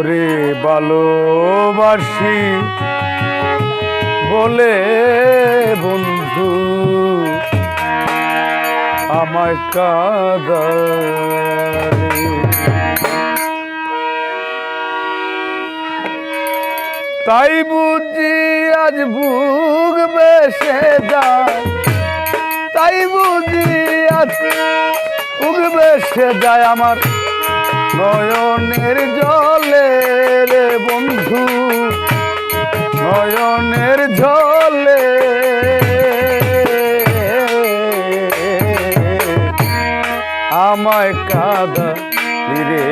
তোরে ভালোবাসি। বলে, বন্ধু, আমায় কাদারে। তাই বুঝি আজ বুক বেসে তাই বুঝি আজ বুক বেসে যায় আমার। নয়নের জলে রে বন্ধু, নয়নের জলে আমায় কাদা রে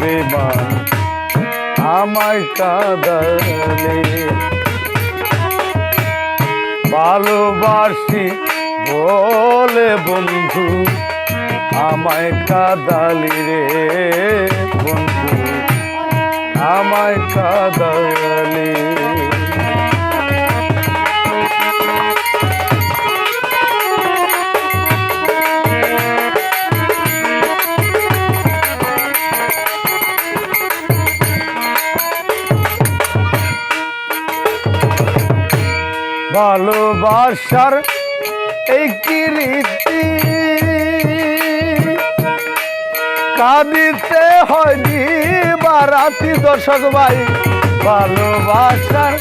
বেমান আমায় কাদালে ভালোবাসি বলে বন্ধু আমায় কাদালি রে বন্ধু আমায় কাদালি। ভালোবাসার এই কীর্তি কাঁদিতে হয় বারাতি দর্শক ভাই ভালোবাসার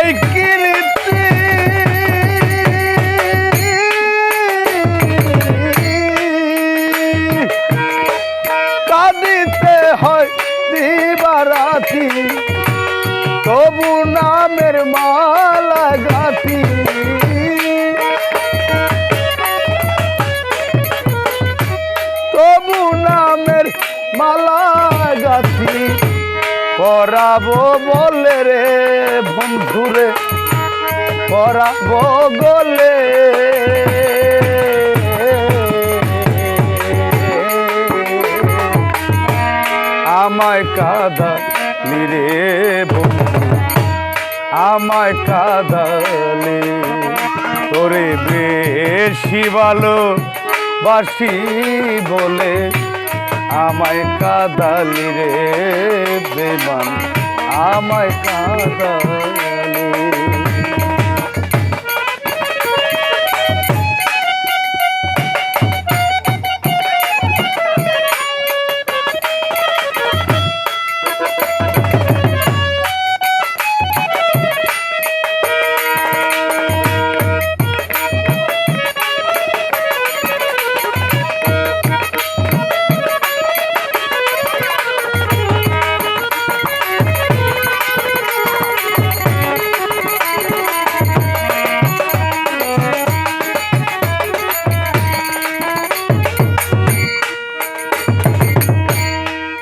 এই কীর্তি পরাবো বলে রে বন্ধুরে পরাবো গলে আমায় কাদা রে বন্ধু, আমায় কাদালে। তোরে বেশি ভালো বাসি বলে আমায় কাদালি রে বেমান আমায় কাদালি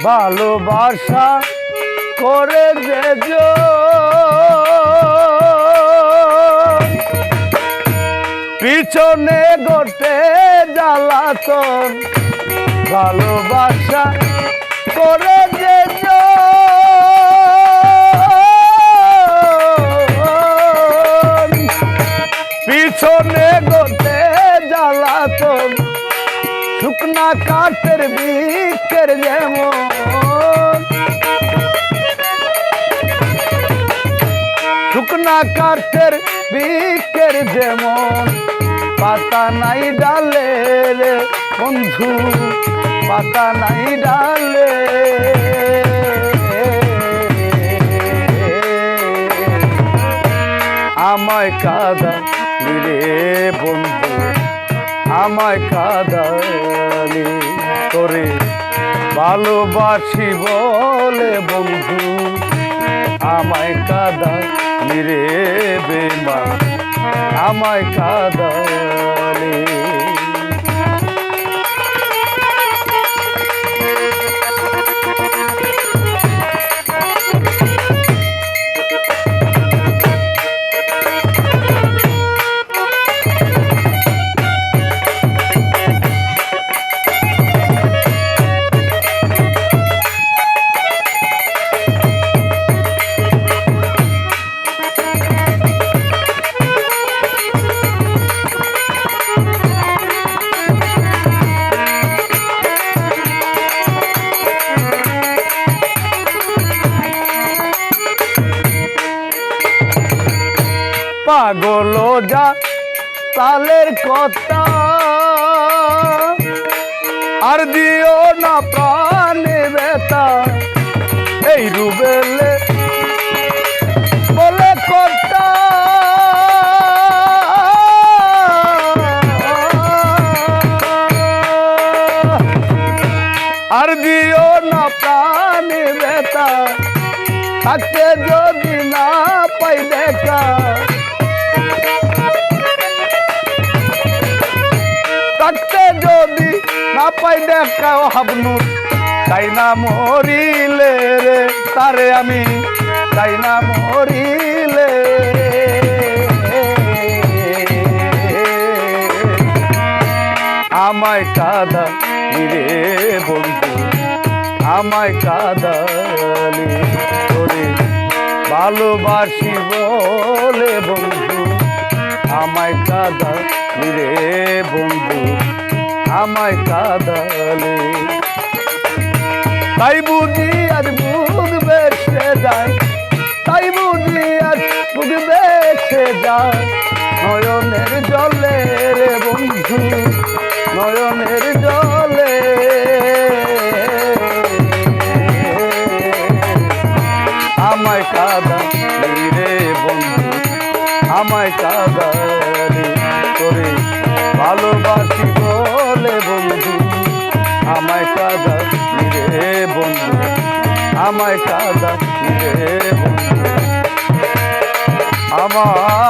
ভালোবাসা করে যে পিছনে গোটে জ্বালাতন। ভালোবাসা করে যে শুকনা কাঠের বিকের যেমন। শুকনা কাঠের বিকের যেমন। পাতা নাই ডালে রে বন্ধু, পাতা নাই ডালে। আমায় কাদা রে বন্ধু। আমায় কাদালি করে ভালোবাসি বলে বন্ধু। আমায় কাদা নিরে বেমা আমায় কাদালি। পাগল যা, তালের কথা। আর দিও না প্রাণে বেতা এই রুবেলে বলে কথা আর থাকতে যদি না পাই দেখা। থাকতে যদি না পাই দেখা হাবনুর তাই না মরিলে রে তারে আমি, তাই না মরিলে আমায় কাদা রে বন্ধু, আমায় কাদালি করে ভালোবাসি বলে বন্ধু আমায় কাদা রে বন্ধু, আমায় কাদালে তাই বুঝি আজ বুক বেসে যায়, তাই বুঝি আজ বুক বেসে যায়। নয়নের জলে রে বন্ধু, নয়নের জলে। আমায় কাদা রে আমায় কাদারে করে। ভালোবাসি বলে বন্ধু, আমায় কাদা রে বন্ধু, আমায় কাদা রে বন্ধু। আমার